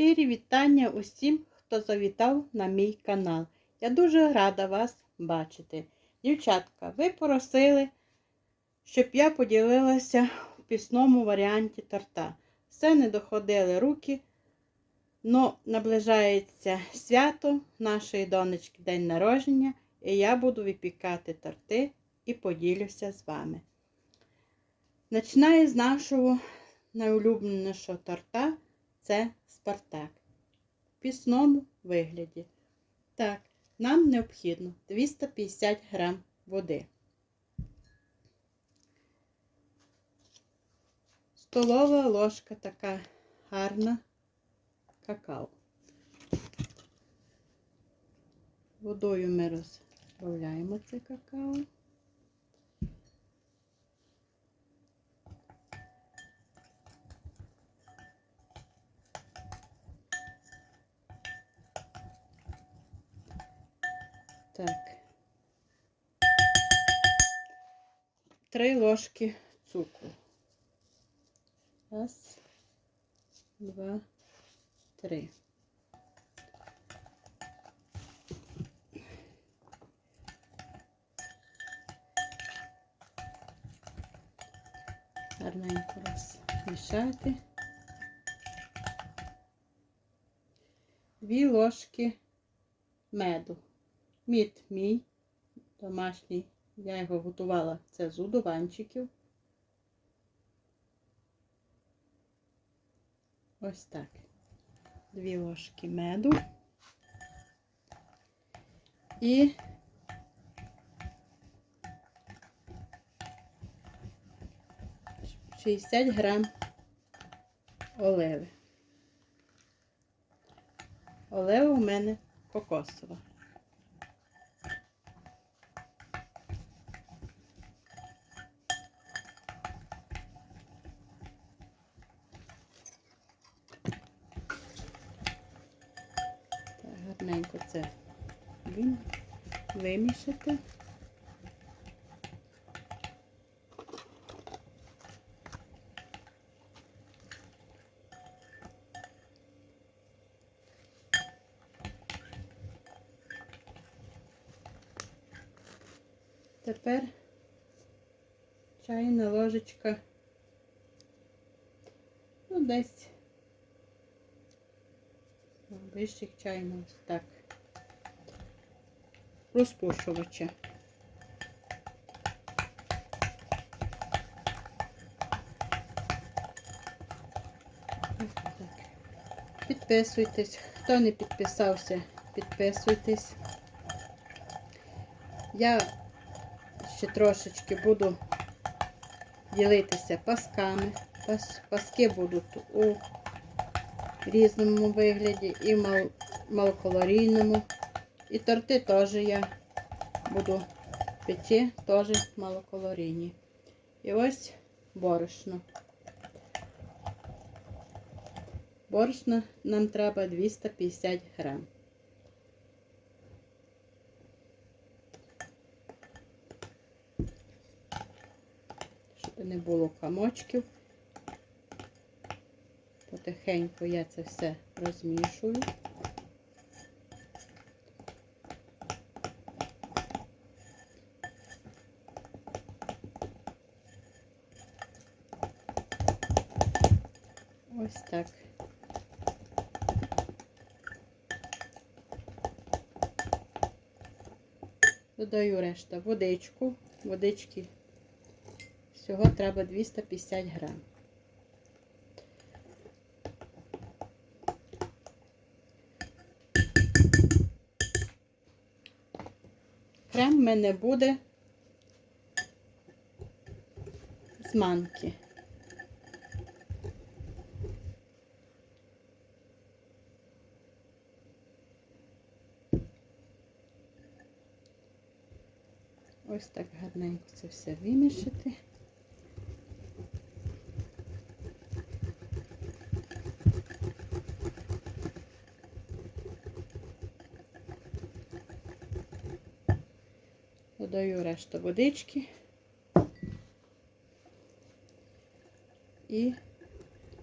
Щирі вітання усім, хто завітав на мій канал. Я дуже рада вас бачити. Дівчатка, ви просили, щоб я поділилася в пісному варіанті торта. Все не доходили руки, но наближається свято нашої донечки день народження, і я буду випікати торти і поділюся з вами. Починаю з нашого найулюбленішого торта це Спартак. В пісному вигляді. Так, нам необхідно 250 грам води. Столова ложка така гарна какао. Водою ми розбавляємо це какао. Так. Три ложки цукру. Раз, два, три. Гарненько розмішати. Дві ложки меду. Мід мій домашній. Я його готувала це з удуванчиків. Ось так. Дві ложки меду. І шістдесят грам оливи. Олива у мене кокосова. Так, гарненько це вим- вимішати. Тепер чайна ложечка, ну, десь вищих чайно так. Розпушувача. Підписуйтесь. Хто не підписався, підписуйтесь. Я ще трошечки буду ділитися пасками. Пас- Паски будуть у різному вигляді, і мал, малокалорійному. І торти теж я буду печи, теж малокалорійні. І ось борошно. Борошна нам треба 250 грам. Щоб не було комочків. Потихеньку я це все розмішую. Ось так. Додаю решта водичку. Водички всього треба 250 грам. Крем в мене буде з манки. Ось так гарненько це все вимішати. Додаю решту водички і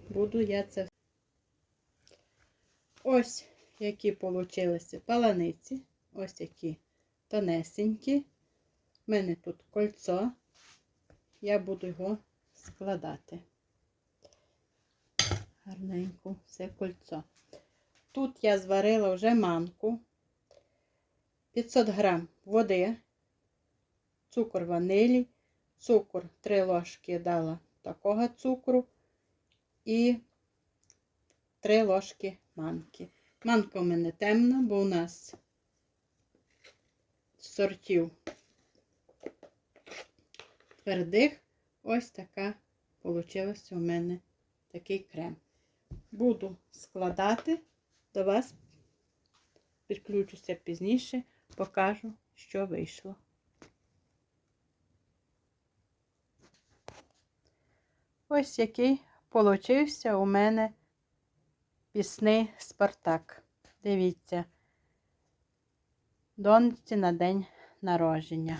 буду я це. Ось які получилися паланиці. Ось які тонесенькі. У мене тут кольцо. Я буду його складати. Гарненько все кольцо. Тут я зварила вже манку. 500 грам води, цукор ванилі, цукор 3 ложки дала такого цукру і 3 ложки манки. Манка у мене темна, бо у нас сортів твердих ось така получилася у мене такий крем. Буду складати до вас, підключуся пізніше, покажу, що вийшло. Ось який получився у мене пісний Спартак. Дивіться, донці на день народження.